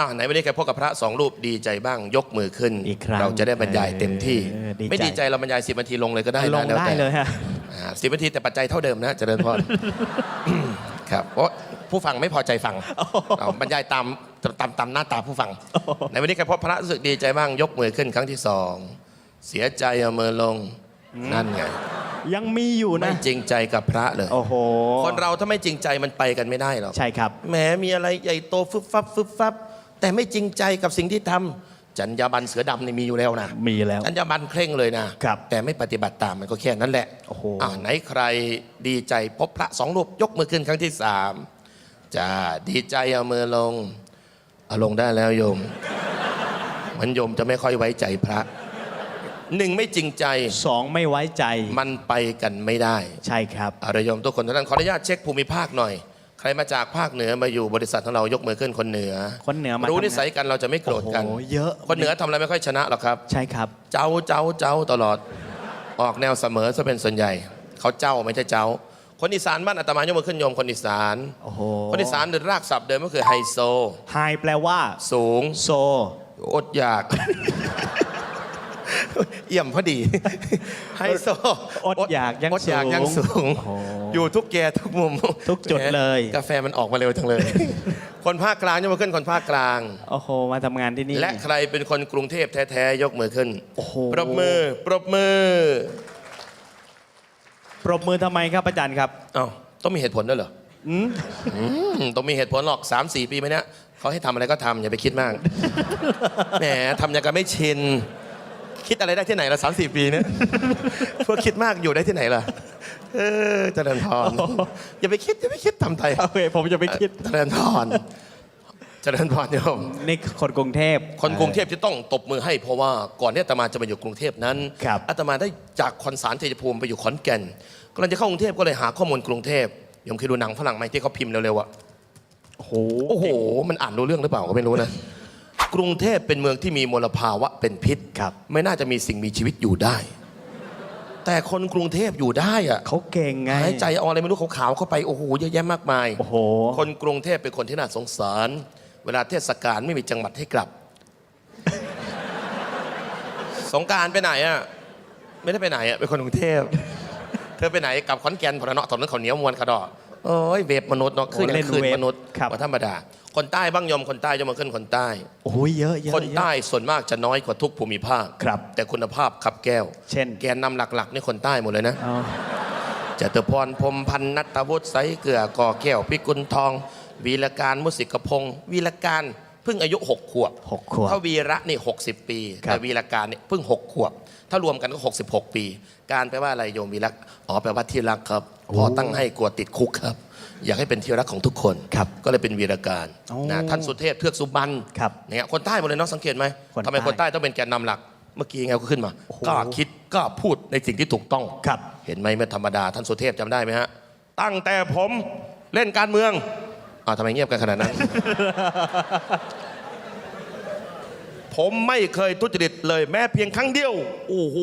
อ่าไหนวันนี้ใครพบกับพระสองรูปดีใจบ้างยกมือขึ้นอีกครั้งเราจะได้บรรยายเต็มที่ เออดีใจ ไม่ดีใจเราบรรยายสิบนาทีลงเลยก็ได้ลนะงแล้วได้แต่เลยฮะ สิบนาทีแต่ปัจจัยเท่าเดิมนะเจริญพร ครับเพราะผู้ฟังไม่พอใจฟังเราบรรยายตามตามตามหน้าตาผู้ฟังในวันนี้ใครพบพระรู้สึกดีใจบ้างยกมือขึ้นครั้งที่สองเสียใจเอามือลงนั่นไงยังมีอยู่ไม่นะ จริงใจกับพระเลยโอ้โหคนเราถ้าไม่จริงใจมันไปกันไม่ได้หรอก ใช่ครับ แหมมีอะไรใหญ่โตฟึบฟับฟึบฟับ แต่ไม่จริงใจกับสิ่งที่ทำจรรยาบรรณเสือดำนี่มีอยู่แล้วนะมีแล้วจรรยาบรรณเคร่งเลยนะครับแต่ไม่ปฏิบัติตามมันก็แค่นั้นแหละโอ้โหอ่าไหนใครดีใจพบพระสองรูปยกมือขึ้นครั้งที่สามจ้าดีใจเอามือลงเอาลงได้แล้วโยมเหมันโยมจะไม่ค่อยไว้ใจพระหนึ่งไม่จริงใจสองไม่ไว้ใจ มันไปกันไม่ได้ ใช่ครับอารยมทุกคนทุกท่านขออนุญาตเช็คภูมิภาคหน่อยใค รมาจากภาคเหนือมาอยู่บริษัทของเรายกมือขึ้นคนเหนือ คนเหนือมารู้ทำงานนิสัยกันเราจะไม่โกรธกันโอ้โหเยอะ คนเหนือทำอะไรไม่ค่อยชนะหรอกครับ ใช่ครับ เจ้าเจ้าเจ้าตลอด ออกแนวเสมอซะเป็นส่วนใหญ่ เขาเจ้าไม่ใช่เจ้า คนอีสานบ้านอาตมายกมือขึ้นโยมคนอีสานโอ้โหคนอีสานเดินรากศัพท์เดิมก็คือไฮโซไฮแปลว่า สูง โซ อดอยาก เอี่ยมพอดีไฮโซอดอยากยังอดอยากยังสูงโอ้โหอยู่ทุกแกทุกมุมทุกจุดเลยแหมกาแฟมันออกมาเร็วจังเลย คนภาคกลางยกมือขึ้นคนภาคกลางโอ้โหมาทำงานที่นี่ และใครเป็นคนกรุงเทพแท้ๆยกมือขึ้นโอ้โหปรบมือ ปรบมือ ปรบมือทำไมครับอาจารย์ครับอ้าวต้องมีเหตุผลด้วยเหรออืมอืมต้องมีเหตุผลหรอก 3 4 ปีมาเนี้ยเขาให้ทำอะไรก็ทำอย่าไปคิดมากแหมทำอย่างกับไม่ชิน คิดอะไรได้ที่ไหนละสามสี่ปีเนี้ยพวกคิดมากอยู่ได้ที่ไหนล่ะเออเจริญพรอย่าไปคิดอย่าไปคิดทำไทยโอเคผมจะไปคิดเจริญพรเจริญพรโยมนี่คนกรุงเทพคนกรุงเทพจะต้องตบมือให้เพราะว่าก่อนที่อาตมาจะมาอยู่กรุงเทพนั้นครับอาตมาได้จากคอนสารชัยภูมิไปอยู่ขอนแก่นกำลังจะเข้ากรุงเทพก็เลยหาข้อมูลกรุงเทพโยมเคยดูหนังฝรั่งไหมที่เขาพิมพ์เร็วๆอะโอ้โหโอ้โห มันอ่านรู้เรื่องหรือเปล่าก็ไม่รู้นะ กรุงเทพเป็นเมืองที่มีมลภาวะเป็นพิษครับ ไม่น่าจะมีสิ่งมีชีวิตอยู่ได้ แต่คนกรุงเทพอยู่ได้อะเขาเก่งไง หายใจเอาอะไรไม่รู้ขาวๆเข้าไปโอ้โหเยอะแยะมากมาย โอ้โห คนกรุงเทพเป็นคนที่น่าสงสาร เวลาเทศกาลไม่มีจังหวัดให้กลับ สงกรารไปไหนอะไม่ได้ไปไหนอะเป็นคนกรุงเทพ เธอไปไหนกลับขอนแก่นพอเนาะตอนนั้นเขาวเหนียวมวนขะดอโอ้ยเวฟมนุษย์เนาะขึ้นโอ้เล่นคืนเวฟมนุษย์ครับ ว่าธรรมดา คนใต้บ้างยอมคนใต้จะมาขึ้นคนใต้ โอ้โหเยอะเยอะคนเยอะใต้ส่วนมากจะน้อยกว่าทุกภูมิภาคครับ แต่คุณภาพขับแก้ว เช่น แกนนำหลักๆนี่คนใต้หมดเลยนะเอาจตุพรพรหมพันธ์นัตวุฒิไสเกลือก่อแก้วพิกุลทอง วีรการมุสิกพงศ์วีรการเพิ่งอายุ6ขวบหกขวบถ้าวีระนี่60 ปีครับแต่วีรการนี่เพิ่ง 6 ขวบ ถ้ารวมกันก็ 66 ปี การแปลว่าอะไรโยมวีระอ๋อแปลว่าที่รักครับพอตั้งให้กลัวติดคุกครับ อยากให้เป็นที่รักของทุกคนครับก็เลยเป็นวีรการโอ้นะท่านสุเทพเทือกสุบรรณครับเนี่ยคนใต้หมดเลยเนาะสังเกตไหมคนทำไมใต้คนใต้ต้องเป็นแกนนำหลัก เมื่อกี้ไงก็ขึ้นมาโอ้โห กล้าคิดกล้าพูดในสิ่งที่ถูกต้อง ครับ เห็นไหมไม่ธรรมดา ท่านสุเทพจำได้ไหมฮะ ตั้งแต่ผมเล่นการเมืองอ้าวทำไมเงียบกันขนาดนั้น ผมไม่เคยทุจริตเลยแม้เพียงครั้งเดียว โอ้โห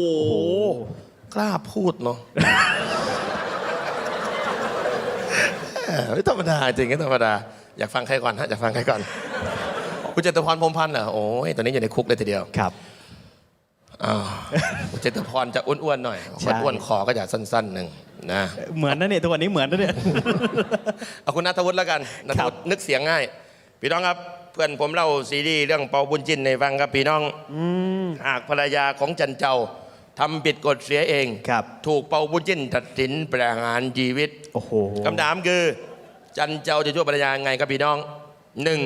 กล้าพูดเนาะแหมไม่ ธรรมดาจริงไม่ธรรมดา อยากฟังใครก่อนฮะอยากฟังใครก่อน คุณเจตุพรพรหมพันธ์เหรอโอ้ยตอนนี้อยู่ในคุกเลยทีเดียวครับอ้าวคุณเจตุพรจะอ้วนๆหน่อยใช่อ้วนๆคอก็จะสั้นๆหนึ่งนะเหมือนนะเนี่ยทุกวันนี้เหมือนนะเนี่ยเอาคุณนัทวุฒิแล้วกันนัทวุฒินึกเสียงง่ายพี่น้องครับเพื่อนผมเล่าซีดีส์เรื่องเปาบุญจินในฟังครับพี่น้องหากภรรยาของจันเจ้า ทำผิดกฎเสียเอง ครับ ถูกเปาบุญจินตัดสินประหารชีวิต โอ้โหคำถามคือ จันเจ้าจะช่วยภรรยาไงครับพี่น้องหนึ่ง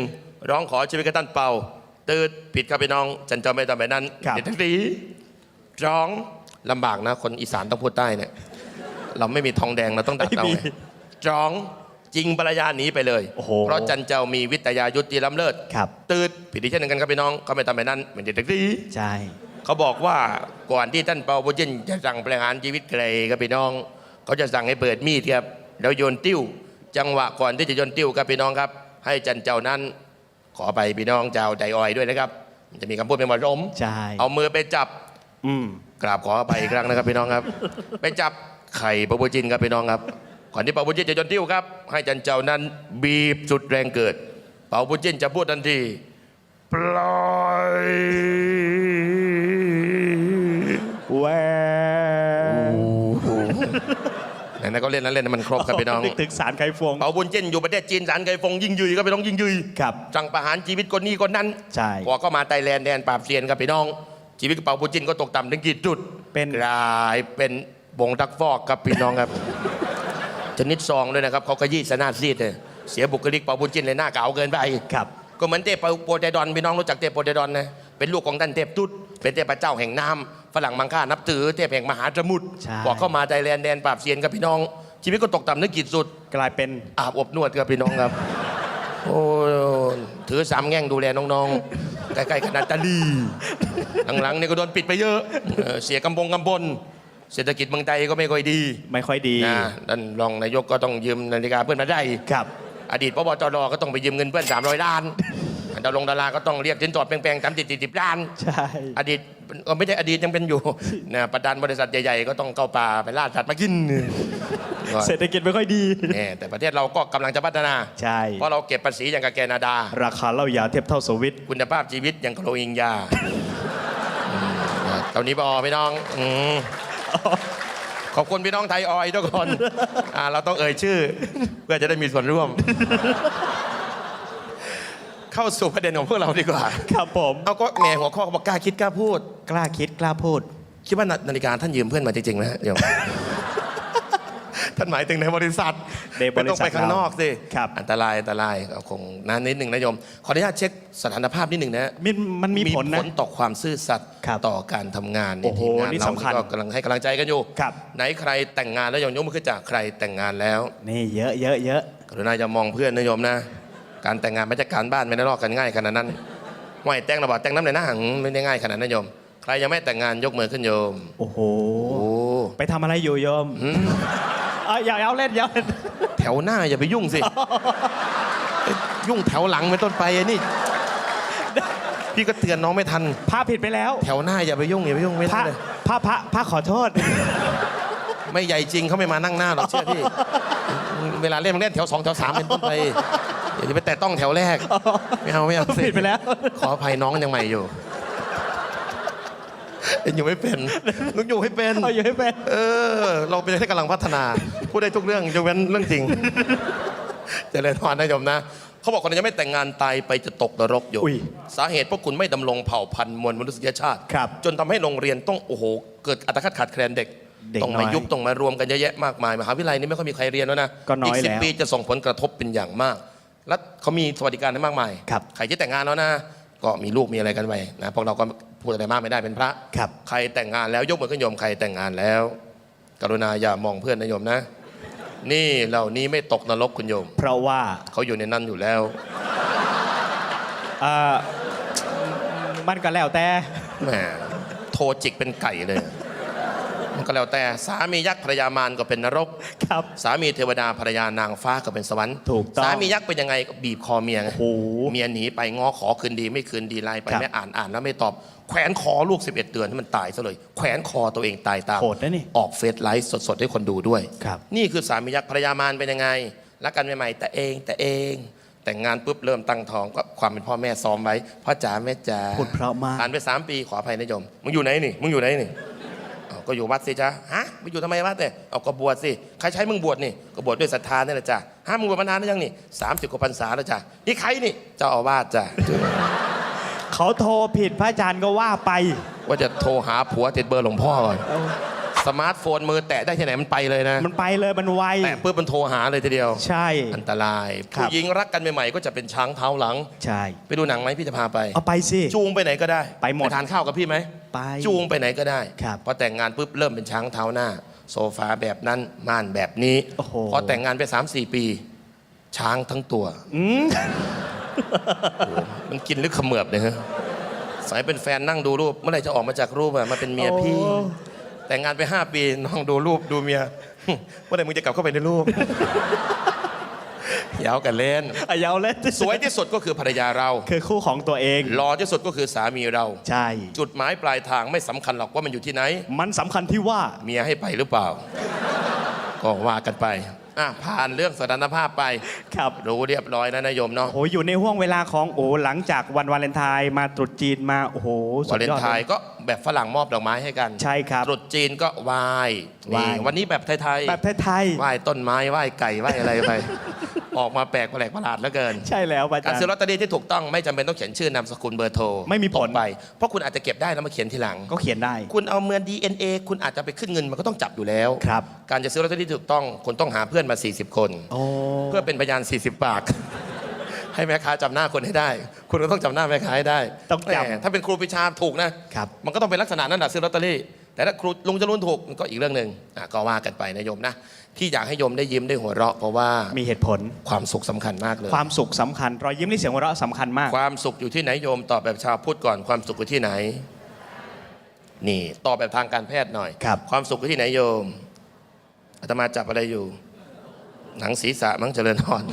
ร้องขอชีวิตกับท่านเปาตืดผิดครับพี่น้อง จันเจ้าไม่ทำแบบนั้นครับ เด็ดทั้งสีร้องลำบากนะ คนอีสานต้องพูดใต้เนี่ยเราไม่มีทองแดงเราต้องดัดเอาไม่ไงมีร้องจริงภรรยาหนีไปเลย โอ้โห เพราะจันเจ้ามีวิทยายุทธที่ล้ำเลิศ ครับ ตืดผิดที่เช่นเดียวกันครับพี่น้องเขาไม่ทำแบบนั้นเหมือนเด็ดทั้งสีใช่ เขาบอกว่าก่อนที่ท่านเปาบุญจินจะสั่งประหารชีวิตใครครับพี่น้อง เขาจะสั่งให้เปิดมีดครับแล้วโยนติ้ว จังหวะก่อนที่จะโยนติ้วครับพี่น้องครับ ให้จันเจ้านั้น ขอไปพี่น้องเจ้าใจอ่อยด้วยนะครับมันจะมีคำพูดเป็นว่ารมใช่เอามือไปจับอืมกราบขอไปอีกครั้งนะครับพี่น้องครับ ไปจับไข่ปะบุญจินครับพี่น้องครับก่อนที่ปะบุญจินจะโยนติ้วครับ ให้จันเจ้านั้นบีบสุดแรงเกิดเปาบุญจินจะพูดทันทีปล่อย แหวไหนๆก็เล่นนั้นเล่นให้มันครบครับพี่น้อง นึกถึงสารไขฟงเปาบุญเจนอยู่ประเทศจีนสารไกฟงยิ่งยุยก็พี่น้องยิ่งยุยครับสั่งประหารชีวิตคนนี้คนนั้นใช่พอก็มาไทยแลนด์แดนปราบเซียนครับพี่น้อง ชีวิตเปาบุญจินก็ตกต่ำถึงกี่จุดเป็น กลายเป็นบงดักฟอกครับพี่น้องครับ ชนิดซองด้วยนะครับเขาขยี้สนาซีดเลยเสียบุคลิกเปาบุญจินเลยหน้าเก่าเกินไปครับ ก็เหมือนเทพโปเตดอนพี่น้องรู้จักเทพโปเตดอนนะเป็นลูกของท่านเทพตุ๊ดเป็นเทพเจ้าแห่งน้ำ ฝรั่งมังค่านับถือเทพแห่งมหาสมุทรใช่ บอกเข้ามาไทยแลนด์แดนปราบเซียนครับพี่น้อง ชีวิตก็ตกต่ำนึกขีดสุด กลายเป็นอาบอบนวดครับพี่น้องครับ โอ้ยถือสามแง่งดูแลน้องๆ ใกล้ๆขนาดตาลีหลังๆนี่ก็โดนปิดไปเยอะเออเสียกำบงกำบนเศรษฐกิจเมืองไทยก็ไม่ค่อยดีไม่ค่อยดีนะท่านรองนายกก็ต้องยืมนาฬิกาเพื่อนมาได้ ครับ อดีตพบจรก็ต้องไปยืมเงินเพื่อน300 ล้านดารงดาราก็ต้องเรียกสินสอดแพงๆสามสิบสี่สิบล้าน ใช่ อดีตก็ ไม่ใช่อดีตยังเป็นอยู่นะประธานบริษัทใหญ่ๆก็ต้องเข้าป่าไปล่าสัตว์มากินเศรษฐกิจไม่ค่อยดีแน่แต่ประเทศเราก็กำลังจะพัฒนา ใช่ เพราะเราเก็บภาษีอย่างกับแคนาดา ราคาเหล้ายาเทียบเท่าสวิต คุณภาพชีวิตอย่างกับโรฮิงญาอืมตอนนี้ปอพี่น้องอืมขอบคุณพี่น้องไทยออยทุกคนอ่าเราต้องเอ่ยชื่อ เพื่อจะได้มีส่วนร่วม เข้าสู่ประเด็นของพวกเราดีกว่า ครับผม เอาก็แหมหัวข้อเขาบอกกล้าคิดกล้าพูด กล้าคิดกล้าพูด คิดว่านาฬิกาท่านยืมเพื่อนมาจริงๆไหมฮะเดี๋ยว ท่านหมายถึงในบริษัทในบริษัทไม่ต้องไปข้างนอกสิครับ อันตรายอันตรายเอาคงนานนิดหนึ่งนะโยม ขออนุญาตเช็คสถานภาพนิดหนึ่งนะมันมันมีผลนะ ต่อความซื่อสัตย์ครับต่อการทำงานโอ้โหทีมงานนี่เราสำคัญก็กำลังให้กำลังใจกันอยู่ครับ ไหนใครแต่งงานแล้วโยมยกมือขึ้นจากใครแต่งงานแล้ว นี่เยอะเยอะเยอะกรุณาอย่ามองเพื่อนนะโยมนะ การแต่งงานไม่ใช่การบ้านไม่ได้ลอกกันง่ายขนาดนั้นห่วยแต่งระบาดแต่งน้ำในหน้าหังไม่ได้ง่ายขนาดนั้นโยม ใครยังไม่แต่งงานยกมือขึ้นโยม โอ้โห โอ้ไปทำอะไรอยู่โยมอืมอะอย่าเอาเล่นอย่าเอาเล่นแถวหน้าอย่าไปยุ่งสิเอ้ยยุ่งแถวหลังเป็นต้นไปไอ้นี่ พี่ก็เตือนน้องไม่ทัน พระผิดไปแล้วแถวหน้าอย่าไปยุ่งอย่าไปยุ่งไม่พระได้เลย พระพระพระขอโทษ ไม่ใหญ่จริงเขาไม่มานั่งหน้าหรอกเชื่อพี่ เวลาเล่นมันเล่นแถวสองแถวสามเป็นต้นไป อย่าไปแตะต้องแถวแรก ไม่เอาไม่เอาสิผิดไปแล้ว ขออภัยน้องยังใหม่อยู่ยังอยู่ไม่เป็นนุกอยู่ให้เป็น เอาอยู่ให้เป็น เออ เราเป็นที่กำลังพัฒนา พูดได้ทุกเรื่องยกเว้นเรื่องจริง เจริญพรนะโยมนะ เขาบอกคนยังไม่แต่งงานตายไปจะตกนรกอยู่อุ้ยสาเหตุเพราะคุณไม่ดำรงเผ่าพันธุ์มวลมนุษยชาติครับจนทำให้โรงเรียนต้องโอ้โห เกิดอัตคัดขาดแคลนเด็กเด็กต้องน้มาอยยุบต้องมารวมกันเยอะแยะมากมายมหาวิทยาลัยนี่ไม่ค่อยมีใครเรียนแล้วนะก็น้อยอีกสิแล้วปีจะส่งผลกระทบเป็นอย่างมาก และเขามีสวัสดิการให้มากมายครับใครที่แต่งงานแล้วนะก็มีลูกมีอะไรกันไปนะพวกเราก็พูดอะไรมากไม่ได้เป็นพระครับใครแต่งงานแล้วยกมือขึ้นโยมใครแต่งงานแล้ว กรุณาอย่ามองเพื่อนนะโยมนะ นี่เหล่านี้ไม่ตกนรกคุณโยม เพราะว่าเขาอยู่ในนั้นอยู่แล้วเอ่อมันก็แล้วแต่แหมโทรจิกเป็นไก่เลยมัน ก็แล้วแต่สามียักษ์ภรรยามารก็เป็นนรก ครับ สามีเทวดาภรรยานางฟ้าก็เป็นสวรรค์ถูกต้องสามียักษ์เป็นยังไงก็บีบคอเมียไงโอ้โหเมียหนีไปง้อขอคืนดีไม่คืนดีไล่ไปครับไม่อ่านอ่านแล้วไม่ตอบ แขวนคอลูก 11 เดือนให้มันตายซะเลย แขวนคอตัวเองตายตามโหดนะนี่ออกเฟซไลฟ์สดๆให้คนดูด้วย ครับ นี่คือสามียักษ์ภรรยามารเป็นยังไงรักกันใหม่ๆแต่เองแต่เอง แต่งงานปุ๊บเริ่มตั้งท้องก็ความเป็นพ่อแม่ซ้อมไว้พ่อจ๋าแม่จ๋าพูดเพราะมาก ผ่านไปสามปีขออภัยนะโยมมึงอยู่ไหนนี่มึงอยู่ไหนนี่อ้าว ก็อยู่วัดสิจ้าฮะไปอยู่ทำไมวัดเนี่ยเอาก็บวชสิใครใช้มึงบวชนี่ก็บวชด้วยศรัทธานี่แหละจ้ะฮะมึงบวชมานานหรือยังนี่สามสิบกว่าพรรษาแล้วจ้ะนี่ใครนี่เจ้าอาวาสจ้ะเขาโทรผิดพระอาจารย์ก็ว่าไป ว่าจะโทรหาผัวติดเบอร์หลวงพ่อก่อนสมาร์ทโฟนมือแตะได้ที่ไหนมันไปเลยนะ มันไปเลยมันไวแตะปุ๊บมันโทรหาเลยทีเดียว ใช่ อันตรายครับผู้หญิงรักกันใหม่ๆก็จะเป็นช้างเท้าหลัง ใช่ ไปดูหนังไหมพี่จะพาไป เอาไปสิจูงไปไหนก็ได้ ไปหมดทานข้าวกับพี่ไหม ไปจูงไปไหนก็ได้ครับพอแต่งงานปุ๊บเริ่มเป็นช้างเท้าหน้า โซฟาแบบนั้นม่านแบบนี้โอ้โห พอแต่งงานไป3 4ปี ช้างทั้งตัวอืมโอ้โหมันกินหรือเขมือบเนี่ยฮะสายเป็นแฟนนั่งดูรูป เมื่อไหร่จะออกมาจากรูปอะมาเป็นเมียพี่ โอ้ แต่งงานไป 5 ปีน้องดูรูปดูเมีย เมื่อไหร่มึงจะกลับเข้าไปในรูป ยาวกันเล่น อะอยาวเล่นสวยที่สุดก็คือภรรยาเราคือคู่ของตัวเอง หล่อที่สุดก็คือสามีเรา ใช่ จุดหมายปลายทางไม่สำคัญหรอกว่ามันอยู่ที่ไหน มันสำคัญที่ว่า เมียให้ไปหรือเปล่า ก็ว่ากันไปอะผ่านเรื่องสถานภาพไป ครับ รู้เรียบร้อยนะนายโยมเนาะโอ้โหอยู่ในห่วงเวลาของโอ้หลังจากวันวาเลนไทน์มาตรุษจีนมาโอ้โหสุวาดเลนยอดไทน์ก็แบบฝรั่งมอบดอกไม้ให้กันใช่ครับ ตรุษจีนก็ไหว้ไหว้ นี่วันนี้แบบไทยๆ แบบไทย ไหว้ต้นไม้ไหว้ไก่ไหว้อะไรไป ออกมาแปลกแปลกประหลาดเหลือเกินๆใช่แล้วอาการจารย์ ซื้อลอตเตอรี่ที่ถูกต้องไม่จำเป็นต้องเขียนชื่อนามสกุลเบอร์โทรไม่มีผล ตรงไป เพราะคุณอาจจะเก็บได้แล้วมาเขียนทีหลัง ก็เขียนได้ คุณเอาเมือน DNA คุณอาจจะไปขึ้นเงินมันก็ต้องจับอยู่แล้ว ครับ การจะซื้อลอตเตอรี่ที่ถูกต้องคุณต้องหาเพื่อนมา 40 คน โอ้เพื่อเป็นพยาน 40 ปาก ให้แม่ค้าจำหน้าคนให้ได้ คุณก็ต้องจำหน้าแม่ค้าให้ได้ต้องจำ แหมถ้าเป็นครูปรีชาถูกนะ ครับ มันก็ต้องเป็นลักษณะนั้นแหละซื้อลอตเตอรี่ แต่ถ้าครูลุงจรูนถูกมันก็อีกเรื่องหนึ่งอะก็ว่ากันไปนะโยมนะที่อยากให้โยมได้ยิ้มได้หัวเราะ เพราะว่ามีเหตุผลความสุขสำคัญมากเลย ความสุขสำคัญ รอยยิ้มนี่เสียงหัวเราะสำคัญมาก ความสุขอยู่ที่ไหนโยมตอบแบบชาวพุทธก่อนความสุขอยู่ที่ไหน นี่ตอบแบบทางการแพทย์หน่อย ครับ ความสุขอยู่ที่ไหนโยมอาตมาจับอะไรอยู่ หนังศีรษะมั้งเจริญพร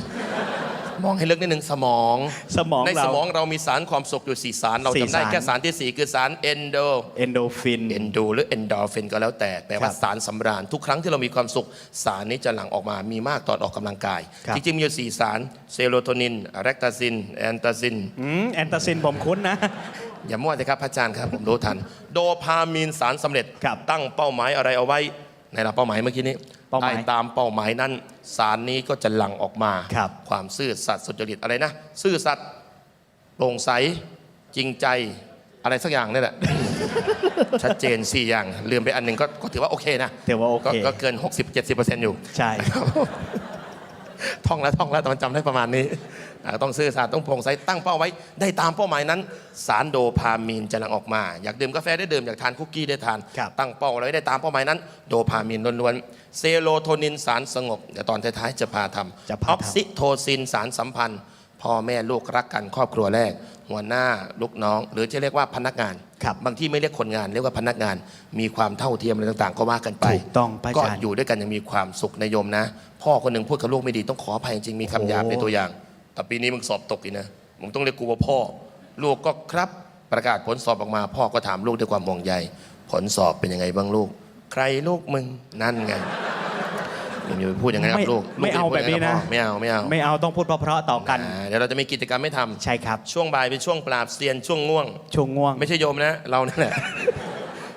มองให้ลึกนิดหนึ่งสมองสมองในเราสมองเรามีสารความสุขอยู่สี่สารเราสี่จำได้สาร แค่สารที่สี่คือสารเอนโด เอนโดฟิน เอนโดหรือเอนดอร์ฟินก็แล้วแต่แปลว่าครับสารสำราญทุกครั้งที่เรามีความสุข สารนี้จะหลั่งออกมามีมากตอนออกกำลังกาย ครับ จริงๆ มีอยู่สี่สารเซโรโทนินแรคตาซิน แอนตาซิน อืมแอนตาซินผมคุ้นนะ อย่ามั่วเลยครับพระอาจารย์ครับ ผมรู้ทัน โดพามีนสารสำเร็จ ครับตั้งเป้าหมายอะไรเอาไว้ในหลักเป้าหมายเมื่อกี้นี้เป้าหมาย ได้ตามเป้าหมายนั้น สารนี้ก็จะหลั่งออกมาครับความซื่อสัตย์สุจริตอะไรนะ ซื่อสัตย์โปร่งใสจริงใจอะไรสักอย่างนี่แหละ ชัดเจน 4 อย่างลืมไปอันหนึ่งก็ก็ถือว่าโอเคนะถือว่าโอเคก็ก็เกิน 60-70%อยู่ ใช่ ท่องแล้วท่องแล้วแต่มันจำได้ประมาณนี้อ่าต้องซื่อสัตย์ต้องโปร่งใสตั้งเป้าไว้ได้ตามเป้าหมายนั้น สารโดพามีนจะหลั่งออกมา อยากดื่มกาแฟได้ดื่มอยากทานคุกกี้ได้ทานครับตั้งเป้าไว้ได้ตามเป้าหมายนั้น โดพามีนล้วนๆเซโรโทนินสารสงบเดี๋ยวตอนท้ายๆจะพาทำจะพาอทำอกซิโทซินสารสัมพันธ์ พ่อแม่ลูกรักกันครอบครัวแรก หัวหน้าลูกน้อง หรือจะเรียกว่าพนักงานครับบางที่ไม่เรียกคนงานเรียกว่าพนักงาน มีความเท่าเทียมอะไรต่างๆ ก็ว่ากันไปถูกต้องพระอาก็จารย์ อยู่ด้วยกันอยังมีความสุขในโยมนะ พ่อคนหนึ่งพูดกับลูกไม่ดีต้องขออภัยจริงๆมีคำหยาบโอ้เป็นตัวอย่างแต่ปีนี้มึงสอบตกอีกนะมึงต้องเรียกกูว่าพ่อ ลูกก็ครับประกาศผลสอบออกมา พ่อก็ถามลูกด้วยความห่วงใย ผลสอบเป็นยังไงบ้างลูก ใครลูกมึงนั่นไง อย่าไปพูดอย่างนั้นกับไม่ลูกไม่เอาลูกแบบนี้นะพูดอย่างกับพ่อไม่เอาไม่เอาไม่เอาต้องพูดเพราะๆต่อกัน อ่าเดี๋ยวเราจะมีกิจกรรมให้ทำใช่ครับช่วงบ่ายเป็นช่วงปราบเซียนช่วงง่วงช่วงง่วง ไม่ใช่โยมนะ เรานั่นแหละ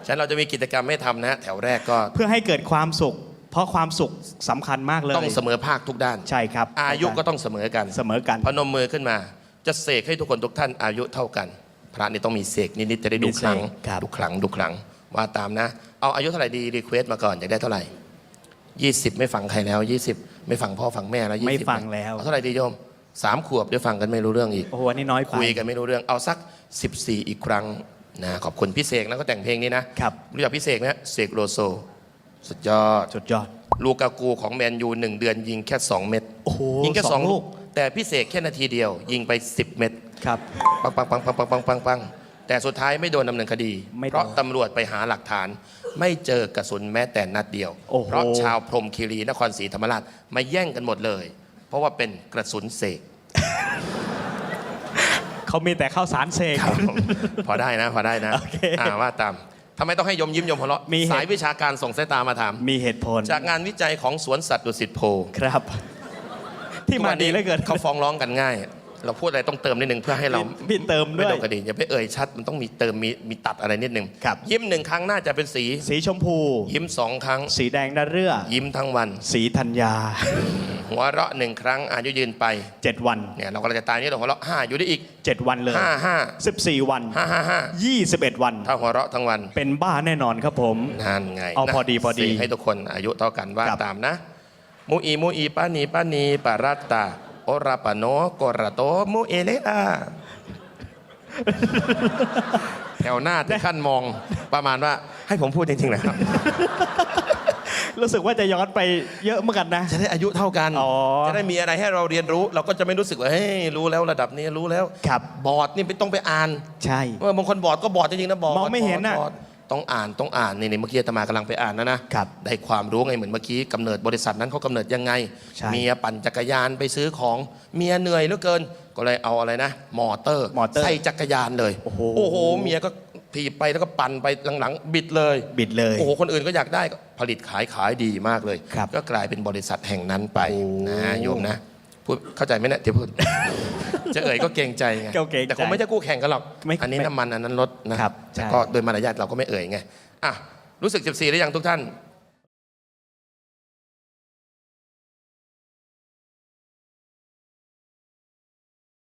ฉะนั้นเราจะมีกิจกรรมให้ทำนะ แถวแรกก็เพื่อให้เกิดความสุข เพราะความสุขสำคัญมากเลยต้องเสมอภาคทุกด้าน ใช่ครับอายุก็ต้องเสมอกัน เสมอกัน พนมมือขึ้นมา จะเสกให้ทุกคนทุกท่านอายุเท่ากัน พระนี่ต้องมีเสกนิดๆจะได้ดูมีคเสกรั้งครับ ดูครั้งดูครั้งว่าตามนะ เอาอายุเท่าไหร่ดีรีเควสมาก่อนอยากได้เท่าไหร่ ยี่สิบไม่ฟังใครแล้วยี่สิบไม่ฟังพ่อฟังแม่แล้วยี่ไม่สิบฟังแล้ว เอาเท่าไหร่ดีโยมสามขวบเดี๋ยวฟังกันไม่รู้เรื่องอีก โอ้โหอันนี้น้อยไป คุยกันไม่รู้เรื่องเอาสัก 14 อีกครั้งนะขอบคุณพี่เสกนะก็แต่งเพลงนี้นะครับ รู้จักพี่เสกไหมฮะเสกโลโซ สุดยอด สุดยอด ลูกากูของแมนยูหนึ่งเดือนยิงแค่ 2 เม็ดโอ้โหยิงแค่สอง2ลูลูกกแต่พี่เสกแค่นาทีเดียว ยิงไป 10 เม็ดครับ ปังปังปังปังปังปังปังปัง แต่สุดท้ายไม่โดนดำเนินคดี ไม่โดนเพราะตำรวจไปหาหลักฐาน ไม่เจอกระสุนแม้แต่นัดเดียว โอ้โห เพราะชาวพรหมคีรีนครศรีธรรมราชมาแย่งกันหมดเลย เพราะว่าเป็นกระสุนเสกเขามีแต่ข้าวสารเสก ครับผมพอได้นะ พอได้นะโอเคอ่าว่าตามทำไมต้องให้ยมยิ้มยมหัวเราะมีเหตุ สายวิชาการส่งสายตามาถามมีเหตุผลจากงานวิจัยของสวนสัตว์ดุสิตโพ ครับ ที่มาดีเหลือเกิน เขาฟ้องร้องกันง่าย เราพูดอะไรต้องเติมนิดนึงเพื่อให้เรามีเติมไม่ด้วยโดนคดีอย่าไปเอ่ยชัด มันต้องมีเติมมีมีตัดอะไรนิดนึงครับ ยิ้มหนึ่งครั้งน่าจะเป็นสี สีชมพู ยิ้มสองครั้ง สีแดงดาเรือยิ้มทั้งวัน สีธัญญา หัวเราะหนึ่งครั้งอายุยืนไปเจ็ดวันเนี่ยเรากำลังจะตายนี่เราหัวเราะห้าอยู่ได้อีกเจ็ดวันเลยห้าห้าสิบสี่วันห้าห้าห้ายี่สิบเอ็ดวัน ถ้าหัวเราะทั้งวันเป็นบ้าแน่นอนครับผมนั่นไงเอานะพอดีพอดีสี่ให้ทุกคนอายุเท่ากันว่าครับตามนะ มูอีมูอีปานีปานีปารัตตา โอราปาโนโกราโตมูเอเลอาแถวหน้าที่ขั้นมองประมาณว่าให้ผมพูดจริงๆนะครับ รู้สึกว่าจะย้อนไปเยอะเหมือนกันนะ จะได้อายุเท่ากันอ๋อจะได้มีอะไรให้เราเรียนรู้ เราก็จะไม่รู้สึกว่าเฮ้ยรู้แล้วระดับนี้รู้แล้วครับบอร์ดนี่ไม่ต้องไปอ่าน ใช่เออบางคนบอร์ดก็บอร์ดจริงๆนะบอร์ดมองไม่เห็นน่ะบอร์ด ต้องอ่านต้องอ่านนี่นี่เมื่อกี้อาตมากำลังไปอ่านนะนะครับได้ความรู้ไงเหมือนเมื่อกี้กำเนิดบริษัทนั้นเขากำเนิดยังไง ใช่ เมียปั่นจักรยานไปซื้อของเมียเหนื่อยเหลือเกิน ก็เลยเอาอะไรนะ มอเตอร์ มอเตอร์ใส่จักรยานเลยโอ้โหโอ้โหเมียก็เทถีบไปแล้วก็ปั่นไปหลังๆ บิดเลย บิดเลย โอ้โห คนอื่นก็อยากได้ก็ผลิตขายขายดีมากเลย ครับก็กลายเป็นบริษัทแห่งนั้นไปโอ้นะโยมนะ พูดเข้าใจไหมเนี่ยที่พูด จะเอ่ยก็เกรงใจไงก็เกรงใจแต่คงไม่ใช่คู่แข่งกันหรอก ไม่อันนี้ไม่น้ำมันอันนั้นรถนะครับแต่ใช่ก็โดยมารยาทเราก็ไม่เอ่ยไงอะรู้สึก 14ได้ยังทุกท่าน